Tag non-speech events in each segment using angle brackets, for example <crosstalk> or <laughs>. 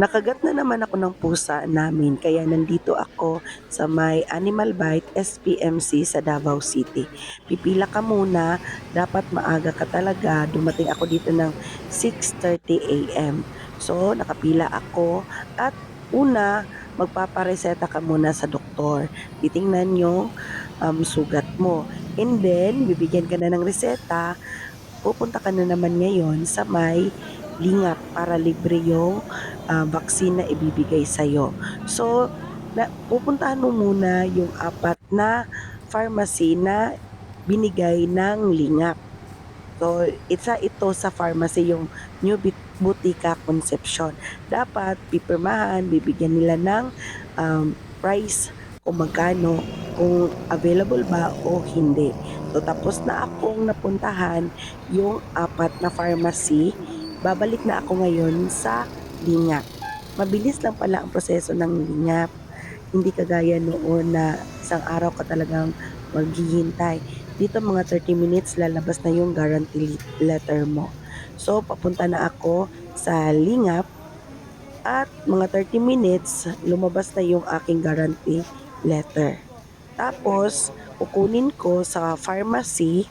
Nakagat na naman ako ng pusa namin kaya nandito ako sa may Animal Bite SPMC sa Davao City. Pipila ka muna, dapat maaga ka talaga. Dumating ako dito ng 6.30 a.m. So, nakapila ako at una, magpapareseta ka muna sa doktor. Titingnan yung um, sugat mo. And then, bibigyan ka na ng reseta. Pupunta ka na naman ngayon sa may lingap para libre yung ah, vaccine na ibibigay sa'yo. So, na, pupuntahan mo muna yung apat na pharmacy na binigay ng lingap. So, isa ito sa pharmacy yung New Butika Conception. Dapat pipirmahan, bibigyan nila ng um, price kung magkano, kung available ba o hindi. So, tapos na akong napuntahan yung apat na pharmacy, babalik na ako ngayon sa lingap. Mabilis lang pala ang proseso ng lingap. Hindi kagaya noon na isang araw ka talagang maghihintay. Dito mga 30 minutes lalabas na yung guarantee letter mo. So papunta na ako sa lingap at mga 30 minutes lumabas na yung aking guarantee letter. Tapos kukunin ko sa pharmacy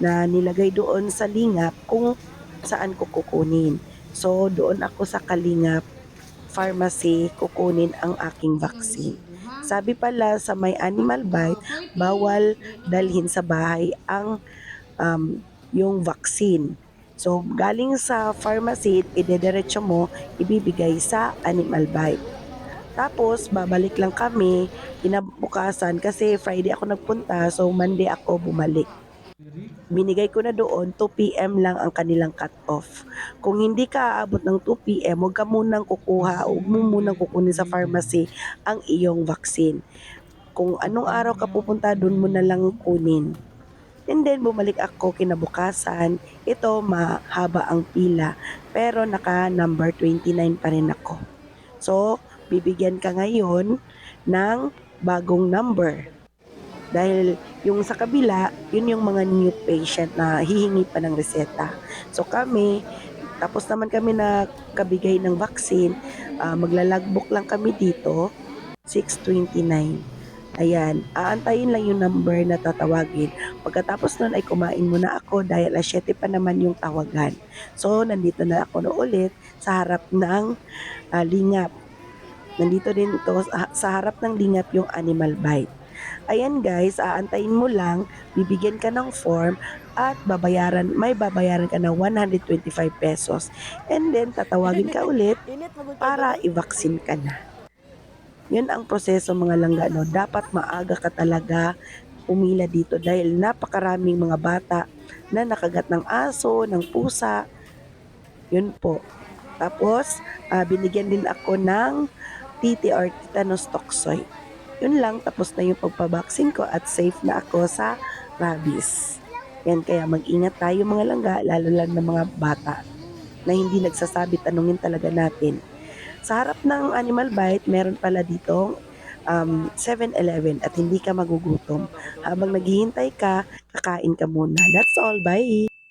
na nilagay doon sa lingap kung saan ko kukunin. So, doon ako sa Kalingap Pharmacy kukunin ang aking vaccine. Sabi pala sa may animal bite, bawal dalhin sa bahay ang um, yung vaccine. So, galing sa pharmacy, idediretso mo, ibibigay sa animal bite. Tapos, babalik lang kami kinabukasan kasi Friday ako nagpunta, so Monday ako bumalik binigay ko na doon 2 p.m. lang ang kanilang cut-off. Kung hindi ka aabot ng 2 p.m., huwag ka munang kukuha, huwag mo munang kukunin sa pharmacy ang iyong vaccine. Kung anong araw ka pupunta, doon mo na lang kunin. And then, bumalik ako kinabukasan. Ito, mahaba ang pila. Pero naka number 29 pa rin ako. So, bibigyan ka ngayon ng bagong number. Dahil yung sa kabila, yun yung mga new patient na hihingi pa ng reseta. So kami, tapos naman kami na kabigay ng vaccine, ah, maglalagbook lang kami dito, 629. Ayan, aantayin lang yung number na tatawagin. Pagkatapos nun ay kumain muna ako dahil alas 7 pa naman yung tawagan. So, nandito na ako na ulit sa harap ng ah, lingap. Nandito din ito sa harap ng lingap yung animal bite. Ayan guys, aantayin mo lang, bibigyan ka ng form at babayaran, may babayaran ka ng 125 pesos. And then tatawagin ka ulit <laughs> para i-vaccine ka na. Yun ang proseso mga langga, no? Dapat maaga ka talaga pumila dito dahil napakaraming mga bata na nakagat ng aso, ng pusa. Yun po. Tapos, ah, binigyan din ako ng TT or tetanus toxoid. Yun lang, tapos na yung pagpabaksin ko at safe na ako sa rabies. Yan, kaya mag-ingat tayo mga langga, lalo lang ng mga bata na hindi nagsasabi, tanungin talaga natin. Sa harap ng animal bite, meron pala dito um, 7-Eleven at hindi ka magugutom. Habang naghihintay ka, kakain ka muna. That's all. Bye!